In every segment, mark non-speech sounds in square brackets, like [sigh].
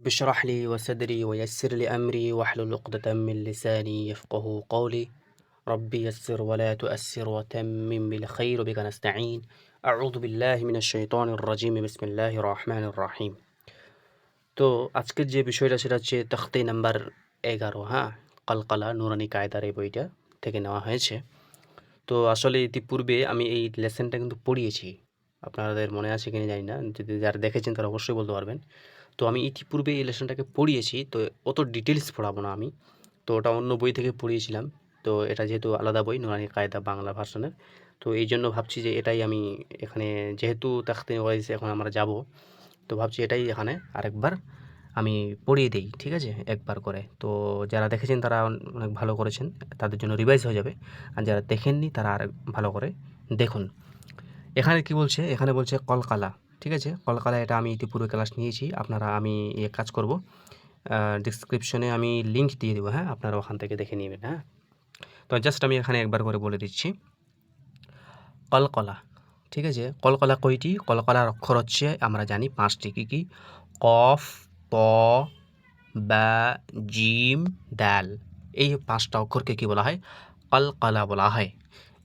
اشرح لي وصدري ويسر لي أمري واحلل عقدة من لساني يفقه قولي ربي يسر ولا تؤسر وتمم بالخير بك نستعين أعوذ بالله من الشيطان الرجيم بسم الله الرحمن الرحيم তো আজকের যে বিষয়টা সেটা হচ্ছে তখতে নাম্বার এগারো হ্যাঁ কলকলা নুরানি কায়দার এই বইটা থেকে নেওয়া হয়েছে তো আসলে ইতিপূর্বে আমি এই লেসনটা কিন্তু পড়িয়েছি আপনাদের মনে আছে কিনা জানি না যদি যারা দেখেছেন তারা অবশ্যই বলতে পারবেন তো আমি ইতিপূর্বে এই লেসনটাকে পড়িয়েছি, তো অত ডিটেলস পড়াবো না আমি। তো ওটা অন্য বই থেকে পড়িয়েছিলাম, তো এটা যেহেতু আলাদা বই, নুরানি কায়দা বাংলা ভার্সনের। তো এই জন্য ভাবছি যে এটাই আমি এখানে, যেহেতু তাখতে ওয়াইজ এখন আমরা যাব, তো ভাবছি এটাই এখানে আরেকবার আমি পড়িয়ে দিই, ঠিক আছে? একবার করে। তো যারা দেখেছেন তারা অনেক ভালো করেছেন, তাদের জন্য রিভাইজ হয়ে যাবে। আর যারা দেখেননি তারা আর ভালো করে দেখুন। এখানে কি বলছে? এখানে বলছে কলকালা। ঠিক আছে? কলকালা এটা আমি ইতিপূর্বে ক্লাস নিয়েছি। আপনারা, আমি এ কাজ করব। ডিসক্রিপশনে আমি লিঙ্ক দিয়ে দেবো হ্যাঁ? আপনারা ওখান থেকে দেখে নেবেন হ্যাঁ? তো জাস্ট আমি এখানে একবার করে বলে দিচ্ছি। কলকলা, ঠিক আছে? কলকলা কয়টি কলকলার অক্ষর হচ্ছে, আমরা জানি পাঁচটি, কী কী? কফ ত বা, জিম দাল এই পাঁচটা অক্ষরকে কী বলা হয়? কলকলা বলা হয়।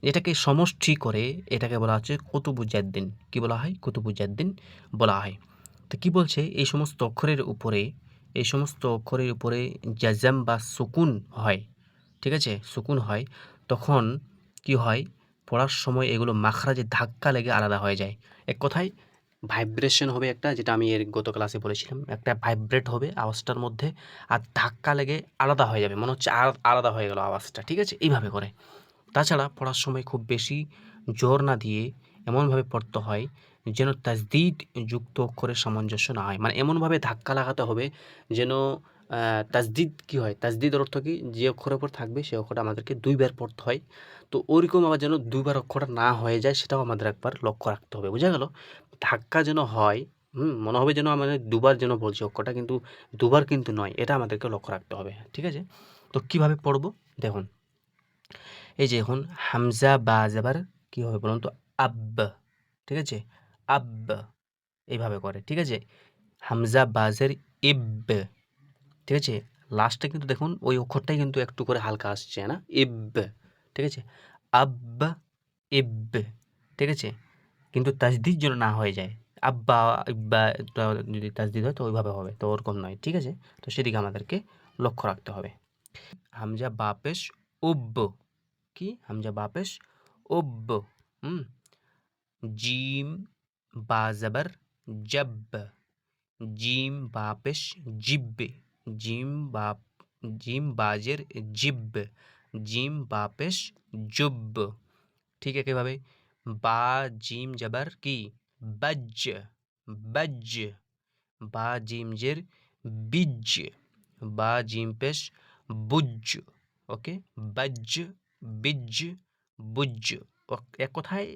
এটাকে সমষ্টি করে এটাকে বলা হচ্ছে কুতুবুজাদ্দিন কি বলা হয়? কুতুবুজাদ্দিন বলা হয়। তো কি বলছে? এই সমস্ত অক্ষরের উপরে, এই সমস্ত অক্ষরের উপরে জাজাম বা সুকুন হয়। ঠিক আছে? সুকুন হয়। তখন কি হয়? পড়ার সময় এগুলো মাখরাজে ধাক্কা লেগে আলাদা হয়ে যায়। এক কথায়, ভাইব্রেশন হবে একটা, যেটা আমি এর গত ক্লাসে বলেছিলাম। একটা ভাইব্রেট হবে আওয়াজটার মধ্যে, আর ধাক্কা লেগে আলাদা হয়ে যাবে। মনে হচ্ছে আলাদা হয়ে গেল আওয়াজটা। ঠিক আছে? এইভাবে করে। তাছাড়া পড়ার সময় খুব বেশি জোর না দিয়ে এমনভাবে পড়তে হয় যেন তাজদিদ যুক্ত অক্ষরের সামঞ্জস্য না হয়। মানে এমনভাবে ধাক্কা লাগাতে হবে যেন তাজদিদ কী হয়? তাজদিদের অর্থ কি? যে অক্ষরের উপর থাকবে সে অক্ষরটা আমাদেরকে দুইবার পড়তে হয়। তো ওইরকম আবার যেন দুইবার অক্ষরটা না হয়ে যায় সেটাও আমাদের একবার লক্ষ্য রাখতে হবে। বোঝা গেল? ধাক্কা যেন হয়, হুম, মনে হবে যেন আমাদের দুবার যেন বলছি অক্ষরটা, কিন্তু দুবার কিন্তু নয়, এটা আমাদেরকে লক্ষ্য রাখতে হবে। ঠিক আছে? তো কীভাবে পড়ব? দেখুন এই যে এখন হামজা বা যাবার কী হবে বলুন তো? আব্ব ঠিক আছে? আব্ব এইভাবে করে, ঠিক আছে? হামজা বাজের ইব, ঠিক আছে? লাস্টে কিন্তু দেখুন ওই অক্ষরটাই কিন্তু একটু করে হালকা আসছে, না? ইব, ঠিক আছে? আব্ব ইব, ঠিক আছে? কিন্তু তাজদিদ যেন না হয়ে যায়। আব্বা, ইব্বা যদি তাজদিদ হয় তো ওইভাবে হবে, তো ওরকম নয়, ঠিক আছে? তো সেদিকে আমাদেরকে লক্ষ্য রাখতে হবে। হামজা বাপেশ উব্ব কি? হামজা বাপেশ। উব্ব হুম। জিম বা জবর, জব। জিম বাপেশ, জিব্বে। জিম বাপ, জিম বাজের, জিব্ব। জিম বাপেশ, জুব্ব। ঠিক একইভাবে বা, জিম জবর কি? বজ্জ বজ্জ বা, জিম জের বিজ বা, জিম পেশ বুজ্জ ওকে? বজ্জ বিজ বুজ্জ। এক কথায়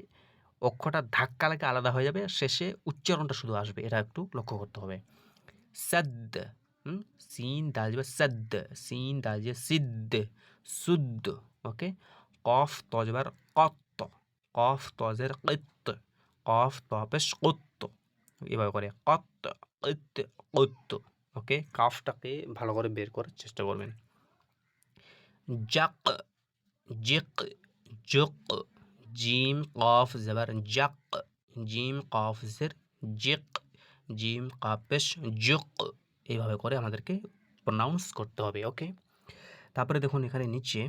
অক্ষরটা ধাক্কা লাগে আলাদা হয়ে যাবে, শেষে উচ্চারণটা শুধু আসবে। এটা একটু লক্ষ্য করতে হবে। সদ্দ সিন দাল যাবে সদ্দ, সিন দাল যে সিদ্ধ শুদ্ধ ওকে? কফ তজবার কত কফ, তজের কিত কফ তপেশ কুত্ত এভাবে করে। কত কিত কুত্ত ওকে? কাফটাকে ভালো করে বের করার চেষ্টা করবেন। জাক জিক জুক জিম কফ জবর জাক জিম কফ জের জিক জিম কাপেশ জুক এইভাবে করে আমাদেরকে প্রনাউন্স করতে হবে ওকে তারপরে দেখুন এখানে নিচে,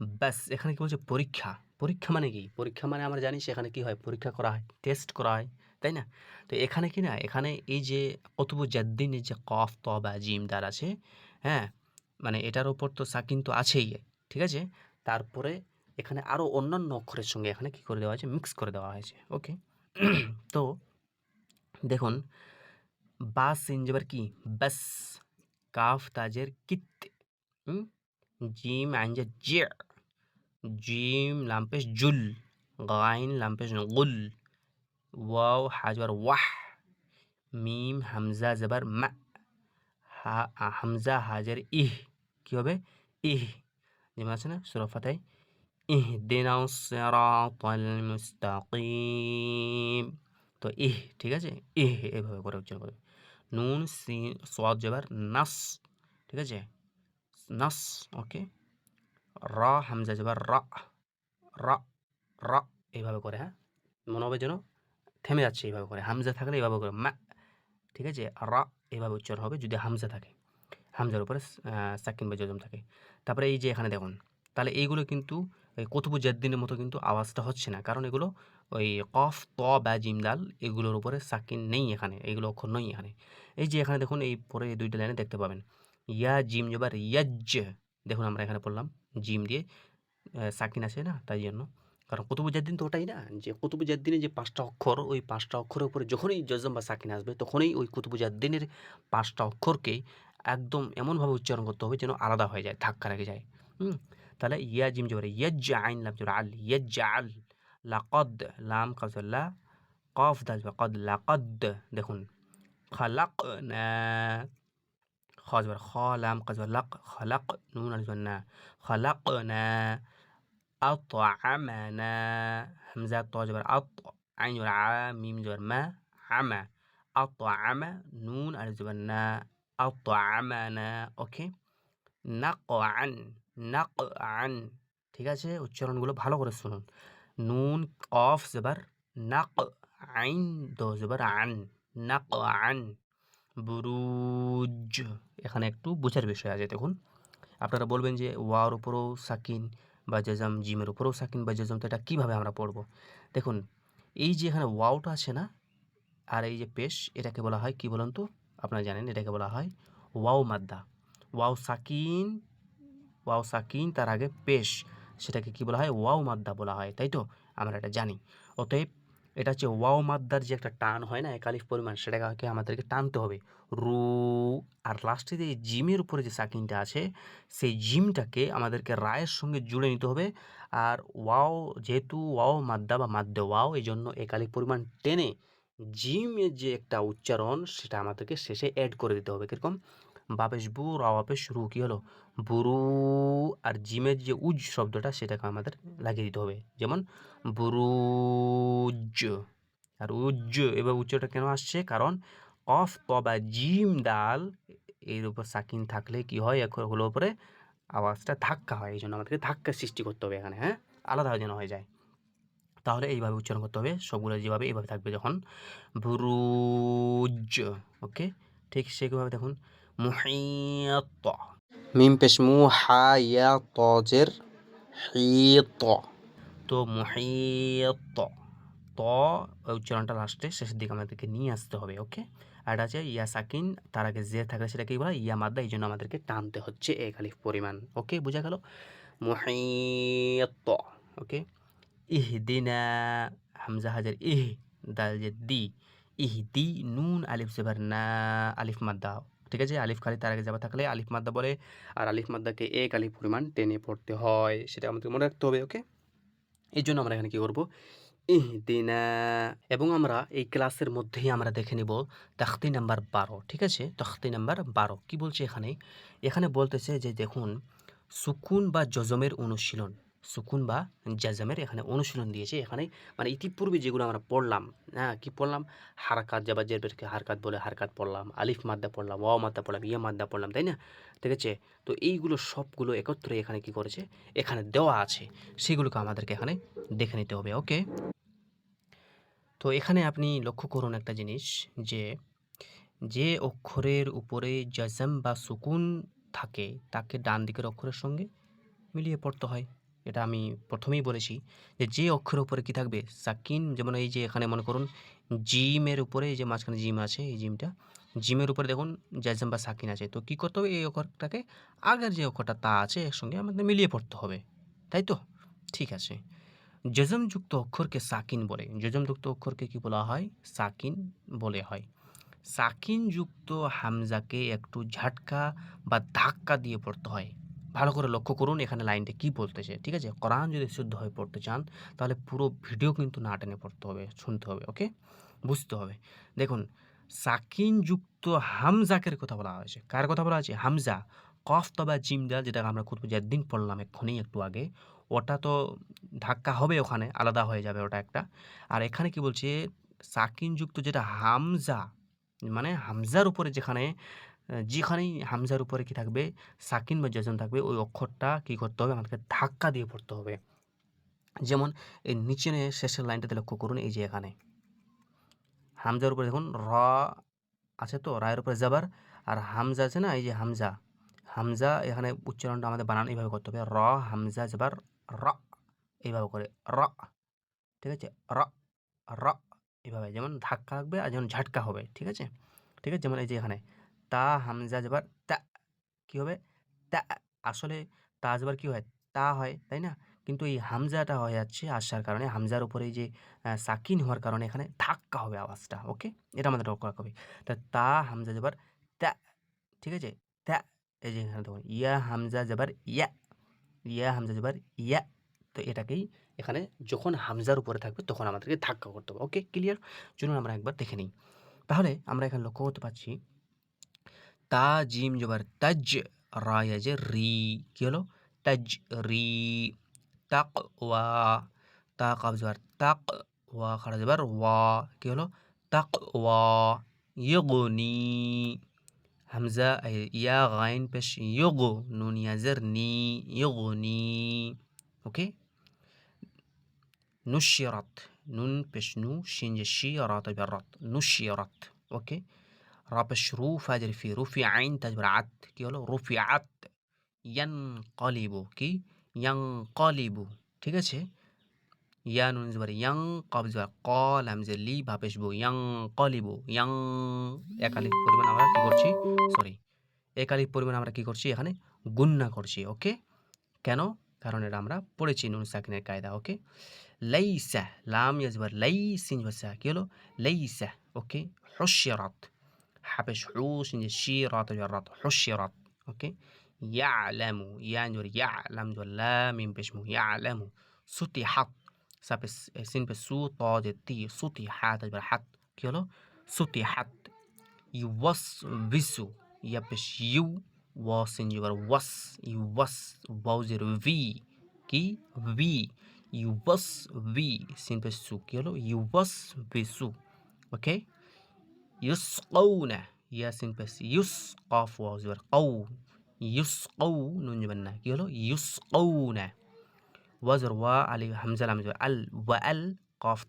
ব্যাস, এখানে কি বলছে পরীক্ষা? পরীক্ষা মানে কি? পরীক্ষা মানে আমরা জানি সেখানে কি হয়, পরীক্ষা করা হয় টেস্ট করা হয়, তাই না? তো এখানে কি না, এখানে এই যে কতুবুজাদ্দিনের যে কফ, ত বা জিম দার আছে হ্যাঁ মানে এটার ওপর তো সাকিন তো আছেই, ঠিক আছে? তারপরে এখানে আরও অন্যান্য অক্ষরের সঙ্গে এখানে কি করে দেওয়া হয়েছে? মিক্স করে দেওয়া হয়েছে ওকে [clears throat] তো দেখুন, বাস সিনজেবার কি? বাস, কাফ, তাজের কিত জিম আইনজের জে জিম লাম্পেশ জুল, গাইন লাম্পেশ গুল, ওয়াও হাজবার ওয়াহ, মিম হামজা জবর মা হামজা হাজার ইহ, কি হবে? ইহ যেমন আছে না সুরফাতায় ইহদিনা সিরাতাল মুস্তাকিম তো ইহ ঠিক আছে ইহ এভাবে করে উচ্চারণ করবে নুন সি সোয়াদ জবর নাস ঠিক আছে নাস ওকে র হামজা জবর র র র এইভাবে করে হ্যাঁ মনে হবে যেন থেমে যাচ্ছে এইভাবে করে হামজা থাকলে এইভাবে করে মা ঠিক আছে র এইভাবে উচ্চারণ হবে যদি হামজা থাকে হামজার উপরে সাকিন বা জজম থাকে। তারপরে এই যে এখানে দেখুন, তাহলে এইগুলো কিন্তু ওই কুতুবু জাদ্দিনের মতো কিন্তু আওয়াজটা হচ্ছে না। কারণ এগুলো ওই কফ, ত, বা, জিম দাল এগুলোর উপরে সাকিন নেই এখানে, এগুলো অক্ষর নেই এখানে। এই যে এখানে দেখুন, এই পরে এই দুইটা লাইনে দেখতে পাবেন। ইয়া জিম জবার ইয়াজ দেখুন আমরা এখানে পড়লাম, জিম দিয়ে সাকিন আছে না, তাই জন্য। কারণ কুতুবুজাদ্দিন তো ওটাই না, যে কুতুবুজাদ্দিনের যে পাঁচটা অক্ষর, ওই পাঁচটা অক্ষরের উপরে যখনই জজম বা সাকিন আসবে, তখনই ওই কুতুবুজাদ্দিনের পাঁচটা অক্ষরকে একদম এমনভাবে উচ্চারণ করতে হবে যেন আলাদা হয়ে যায় ধাক্কা রেখে যায় হুম তাহলে ইয়া জিম জবর ইয়াজ আইন লাম জবর আল ইয়াজ আল লাকদ লাম কাজল্লা কফ দাল কদ লাকদ দেখুন খালাকনা খ জবর খ লাম কাজর লাক খালাক নুন আলিফ না খালাকনা أطعمنا همزة طا جبر أط عين جبر ع ميم جبر ما عمى أطعم نون ألف جبر نا আতআমানা ওকে নাক আন নাক আন ঠিক আছে؟ উচ্চারণগুলো ভালো করে শুনুন। নুন, কফ, জবর নাক আইন দো, জবর, আন নাক আন বুরুজ। এখানে একটু বোঝার বিষয় আছে, দেখুন। আপনারা বলবেন যে ওয়ার উপরেও সাকিন বা জাজাম জিমের উপরেও সাকিন বা জাজাম, তো এটা কীভাবে আমরা পড়ব? দেখুন, এই যে এখানে ওয়াওটা আছে না, আর এই যে পেশ, এটাকে বলা হয় কি বলুন তো? আপনারা জানেন এটাকে বলা হয় ওয়াও মাদ্দা। ওয়াও সাকিন ওয়াও সাকিন, তার আগে পেশ, সেটাকে কি বলা হয়? ওয়াও মাদ্দা বলা হয়, তাই তো? আমরা এটা জানি। অতএব এটা হচ্ছে ওয়াও মাদ্দার যে একটা টান হয় না একালিফ পরিমাণ, সেটাকে আমাদেরকে টানতে হবে। রু, আর লাস্টে যে জিমের উপরে যে সাকিনটা আছে, সেই জিমটাকে আমাদেরকে রায়ের সঙ্গে জুড়ে নিতে হবে। আর ওয়াও, যেহেতু ওয়াও মাদ্দা বা মাদ্দে ওয়াও এই জন্য একালিক পরিমাণ টেনে জিমের যে একটা উচ্চারণ, সেটা আমাদেরকে শেষে অ্যাড করে দিতে হবে। কীরকম? বাপেশ বু রাওয়াপেশ শুরু কী হলো? বুরু, আর জিমের যে উজ শব্দটা, সেটাকে আমাদের লাগিয়ে দিতে হবে। যেমন বুরুজ আর উজ্জ এবার উচ্চটা কেন আসছে? কারণ, অফ ত বা জিম ডাল, এর উপর সাকিন থাকলে কি হয়? এখন হলো উপরে আওয়াজটা ধাক্কা হয়। এই জন্য আমাদেরকে ধাক্কা সৃষ্টি করতে হবে এখানে হ্যাঁ? আলাদা যেন হয়ে যায়। তাহলে এইভাবে উচ্চারণ করতে হবে। সবগুলো যেভাবে এইভাবে থাকবে যখন। বুরুজ ওকে ঠিক সেইভাবে দেখুন। মিম পেশ মু হা ইয়া তজের হিত তো মুহিত ত উচ্চারণটা লাস্টে শেষের দিকে আমাদেরকে নিয়ে আসতে হবে ওকে আর এটা আছে ইয়া সাকিন তার আগে যে থাকলে সেটা কি বলা ইয়া মাদ্দা এই জন্য আমাদেরকে টানতে হচ্ছে এক আলিফ পরিমাণ ওকে বোঝা গেল? মুহিত ওকে ইহদিনা হামজা হাজার ইহ দাল যে দি ইহদি নুন আলিফ জেবার না আলিফ মাদ্দা ঠিক আছে? আলিফ খালি তার আগে যাবা থাকলে আলিফ মাদ্দা বলে, আর আলিফ মাদ্দাকে এক আলিফ পরিমাণ টেনে পড়তে হয়, সেটা আমাদের মনে রাখতে হবে ওকে এই জন্য আমরা এখানে কী করব? ইহ ইহদিনা। এবং আমরা এই ক্লাসের মধ্যেই আমরা দেখে নিব তাখতি নাম্বার বারো, ঠিক আছে? তাখতি নাম্বার বারো। কি বলছে এখানে? এখানে বলতেছে যে দেখুন, সুকুন বা জজমের অনুশীলন। সুকুন বা জাজমের এখানে অনুশীলন দিয়েছে। এখানে মানে ইতিপূর্বে যেগুলো আমরা পড়লাম হ্যাঁ কি পড়লাম? হারাকাত যাবা জেরবেরকে হারকাত বলে হারকাত পড়লাম, আলিফ মাদ্দা পড়লাম ওয়া মাদ্দা পড়লাম, ইয়া মাদ্দা পড়লাম, তাই না? ঠিক আছে? তো এইগুলো সবগুলো একত্রে এখানে কি করেছে? এখানে দেওয়া আছে। সেগুলোকে আমাদেরকে এখানে দেখে নিতে হবে, ওকে? তো এখানে আপনি লক্ষ্য করুন একটা জিনিস যে যে অক্ষরের উপরে জাজম বা সুকুন থাকে, তাকে ডান দিকের অক্ষরের সঙ্গে মিলিয়ে পড়তে হয়। এটা আমি প্রথমেই বলেছি যে যে অক্ষরের উপরে কি থাকবে, সাকিন, যেমন এই যে এখানে মনে করুন, জিমের উপরে এই যে মাঝখানে জিম আছে, এই জিমটা, জিমের উপরে দেখুন জাজম বা সাকিন আছে। তো কী করতে হবে? এই অক্ষরটাকে আগের যে অক্ষরটা তা আছে এর সঙ্গে আমাদের মিলিয়ে পড়তে হবে, তাই তো? ঠিক আছে। জজমযুক্ত অক্ষরকে সাকিন বলে। জজমযুক্ত অক্ষরকে কি বলা হয়? সাকিন বলে হয়। সাকিনযুক্ত হামজাকে একটু ঝাটকা বা ধাক্কা দিয়ে পড়তে হয়। ভালো করে লক্ষ্য করুন এখানে লাইনটা কি বলতেছে, ঠিক আছে? কোরআন যদি শুদ্ধ হয়ে পড়তে চান, তাহলে পুরো ভিডিও কিন্তু না টেনে পড়তে হবে, শুনতে হবে, ওকে? বুঝতে হবে। দেখুন, সাকিনযুক্ত হামজাকের কথা বলা হয়েছে। কার কথা বলা হয়েছে? হামজা। কফ তবা জিমদা যেটা আমরা খুব দিন পড়লাম এক্ষুনি একটু আগে, ওটা তো ধাক্কা হবে ওখানে, আলাদা হয়ে যাবে ওটা একটা। আর এখানে কি বলছে? সাকিনযুক্ত যেটা হামজা মানে হামজার উপরে যেখানে যেখানেই হামজার উপরে কি থাকবে, সাকিন বা জজম থাকবে, ওই অক্ষরটা কি করতে হবে? আমাদেরকে ধাক্কা দিয়ে পড়তে হবে। যেমন, এই নিচে শেষের লাইনটাতে লক্ষ্য করুন, এই যে এখানে। হামজার উপরে দেখুন, র আছে তো, রায়ের উপরে যাবার আর হামজা আছে না, এই যে হামজা। হামজা এখানে উচ্চারণটা আমাদের বানান, এইভাবে করতে হবে। র, হামজা যাবার র, এইভাবে করে। র, ঠিক আছে? র র, এইভাবে। যেমন ধাক্কা লাগবে আর যেমন ঝাটকা হবে, ঠিক আছে? ঠিক আছে? যেমন এই যে এখানে। তা হামজা যাবার তা কী হবে? তা আসলে তা যাবার কী হয়? তা হয়, তাই না? কিন্তু এই হামজাটা হয়ে যাচ্ছে আসার কারণে, হামজার উপরে যে সাকিন হওয়ার কারণে এখানে ধাক্কা হবে আওয়াজটা, ওকে? এটা আমাদের রাখতে হবে। তা তা হামজা যাবার তা, ঠিক আছে? তা, এই যে এখানে দেখুন, ইয়া হামজা যাবার ইয়া ইয়া হামজা যাবার ইয়া, তো এটাকেই এখানে যখন হামজার উপরে থাকবে তখন আমাদেরকে ধাক্কা করতে হবে, ওকে? ক্লিয়ার? চলুন আমরা একবার দেখে নিই। তাহলে আমরা এখানে লক্ষ্য করতে পারছি تا جيم جبر تج را جي ري كيلو؟ تج ري تقوى تا قاف جبر تق خرج جبر وا كيلو؟ تقوى يغني. همزة أي يا غين بش يغو نون يزرني يغني. أوكي؟ نشرت. نون بش نو شين شي رات برات نشرت. أوكي؟ রা পেশ রু ফাজের ফি রুফি আইন তাজবার আত কি হলো রুফি আত ইয়ানকালিবু কি ইয়ানকালিবু ঠিক আছে? ইয়া নুন জবার ইয়াং কব জবার কল হামজা লি বা পেশ বু ইয়ানকালিবু ইয়াং একালিক পরিমাণ আমরা কি করছি? সরি একালিক পরিমাণ আমরা কি করছি? এখানে গুন্না করছি ওকে কেন? কারণ এটা আমরা পড়েছি নুন সাকিনের কায়দা ওকে লাইসা, লাম ইয়াজবার, লাইসিন বাসা কি হলো? লাইসা ওকে হুশিরাত হাবেশ হুসিন যে শিরাত জারাত হুশিরাত ওকে ইয়ালামু ইয়ানজর ইয়ালাম জর লাম মিম পেশ মু ইয়ালামু সুতিহাত সাপেস সিন পেশ সু ত যে তি সুতিহাত জাবার হাত কি হলো সুতিহাত ইউওয়াস বিসু ইয়া পেশ ইউ ওয়াসিন জবার ওয়াস ইউওয়াস ওয়াউজের ভি কি ভি ইউবাস ভি সিন পেশ সু কি হলো ইউবাস বিসু ওকে ইউসকাউনা ইয়া সিন পেশ ইউস কফ ওয়াও জবর কাউ ইউসকাউ নুন জবর না কি হলো ইউসকাউনা ওয়াজর ওয়া আলি হামজা লাম জবর আল ওয়া আল কফ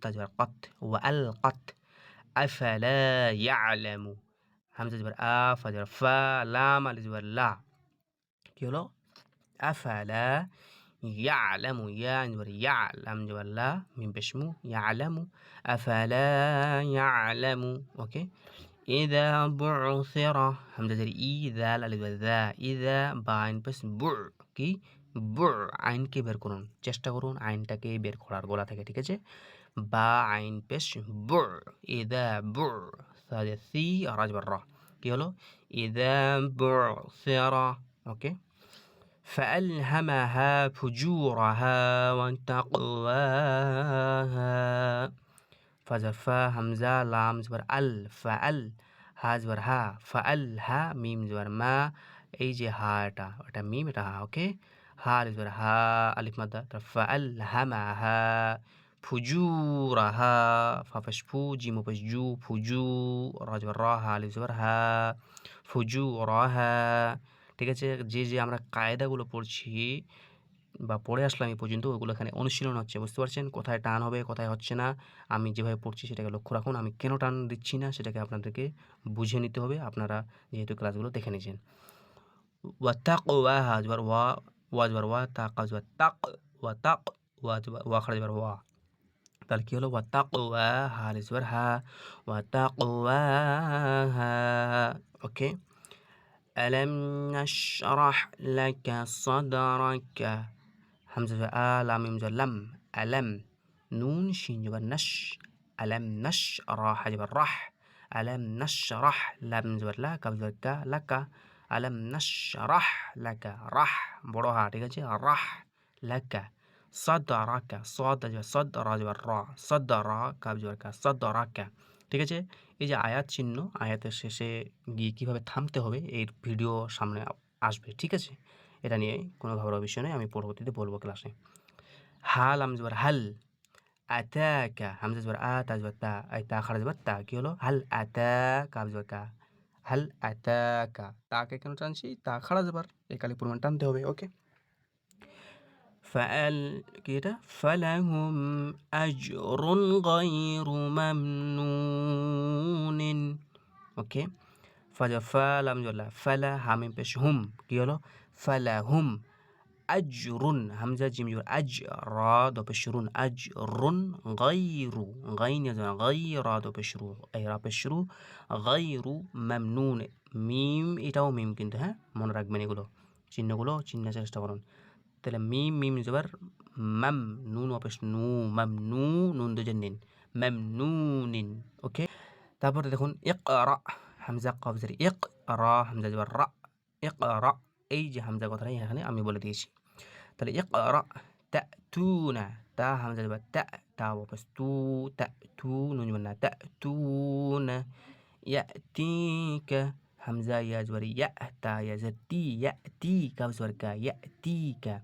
তা জবর কত ওয়া আল কত আফালা ইয়ালামু হামজা জবর আ ফা জবর ফা লাম আলি জবর লা কি হলো আফালা يعلم يا جبر يعلم جبر لا من بشمو يعلم أفلا يعلم أوكي إذا بعثر همزة جري إذا لا ذا إذا باين بس بع কি বুড় আইনকে বের করুন চেষ্টা করুন আইনটাকে বের করার গলা থেকে ঠিক আছে বা আইন পেশ বুড় ইদা বুড় সাজে সি রাজবার র কি হলো ইদা বুড় সেরা ওকে فألهمها فجورها وتقواها فزفا همزة لام زبر ال فأل হা জবর হা ফাল হা মিম জবর মা এই যে হা এটা এটা মিম এটা হা ওকে হা জবর হা আলিফ মাদ্দা ফাল হামা হা ফুজুরাহা ফাফাশ ফু জিম পেশ জু ফুজু রা জবর রা ঠিক আছে? যে যে আমরা কায়দাগুলো পড়ছি বা পড়ে আসলাম এই পর্যন্ত, ওগুলো এখানে অনুশীলন হচ্ছে, বুঝতে পারছেন? কোথায় টান হবে, কোথায় হচ্ছে না? আমি যেভাবে পড়ছি সেটাকে লক্ষ্য রাখুন। আমি কেন টান দিচ্ছি না? সেটাকে আপনাদেরকে বুঝে নিতে হবে। আপনারা যেহেতু ক্লাসগুলো দেখে নিয়েছেন। ওয়া তাক ওয়া হাজবার ওয়া ওয়া জবার ওয়া, তাক জবার তাক, ওয়া তাক, ওয়া জবার ওয়া খাড়া জবার ওয়া। তাহলে কী হলো? ওয়া তাক ওয়া হা জবার হা ওয়া তাক ওয়া হা, ওকে? ألم نشرح لك صدرك همزة آ لام ميم لم ألم نون شين جبر نش ألم نش راح جبر رح ألم نشرح لام جبر لا كف جبر كا لك ألم نشرح لك رح بروها ঠিক আছে রাহ لك صدرك صاد جبر صدر جبر را صدر كف جبر كا صدرك ঠিক আছে এই যে আয়াত চিহ্ন, আয়াতের শেষে গিয়ে কীভাবে থামতে হবে, এর ভিডিও সামনে আসবে, ঠিক আছে? এটা নিয়ে কোনো ভাবার বিষয় নেই আমি পরবর্তীতে বলব ক্লাসে। হাল আমজবার হাল, আতাকা, হামজা জবর আ তা জবর তা এই তা খাড়া জবর তা, কি হলো? হাল আতাকা জবর কা, হাল আতাকা, তাকে কেন টানছি? তা খাড়া জবর এই পরিমাণ টানতে হবে, ওকে? فعل كده فلهم أجر غير ممنون ওকে ফাজা ফালাম জল্লা ফালা হামিম পেশ হুম কি হলো ফালাহুম আজরুন হামজা জিম জবর আজ রা দো পেশরুন আজরুন গাইরু গাইন yazan গাইরা দো পেশরু এই রা পেশরু গাইরু মামনুন মিম এটাও মিম কিন্তু হ্যাঁ মনে রাখবেন এগুলো চিহ্নগুলো চিহ্ন চেষ্টা করুন তাহলে মিম মিম জবর মাম নুন অপেশ নু মাম নু নুন দুজন নিন মাম নুনিন ওকে তারপরে দেখুন ইকরা হামজা কবজের ইক রা হামজা জবর রা ইকরা এই যে হামজা কথাটা এখানে আমি বলে দিয়েছি তাহলে ইকরা তাতুনা তা হামজা জবর তা তা অপেশ তু তাতু নুন জবর না তাতুনা ইয়াতিকা হামজা ইয়া জবর ইয়া তা ইয়া জতি ইয়াতি কাব জবর কা ইয়াতিকা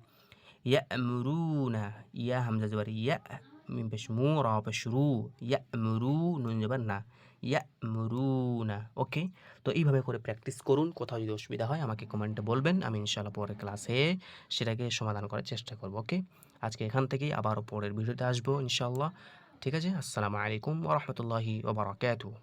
ইয়ামরুনা ইয়া হামজা জবর ইয়া মিম পেশ মু রা পেশ রু ইয়ামরু নুন জবর না ইয়ামরুনা ওকে তো এইভাবে করে প্র্যাকটিস করুন। কোথাও যদি অসুবিধা হয় আমাকে কমেন্টে বলবেন। আমি ইনশাআল্লাহ পরের ক্লাসে সেটাকে সমাধান করার চেষ্টা করব। ওকে আজকে এখান থেকেই আবারও পরের ভিডিওতে আসব ইনশাআল্লাহ। ঠিক আছে? আসসালামু আলাইকুম ওরহমতুল্লাহি ওবরাকাতুহ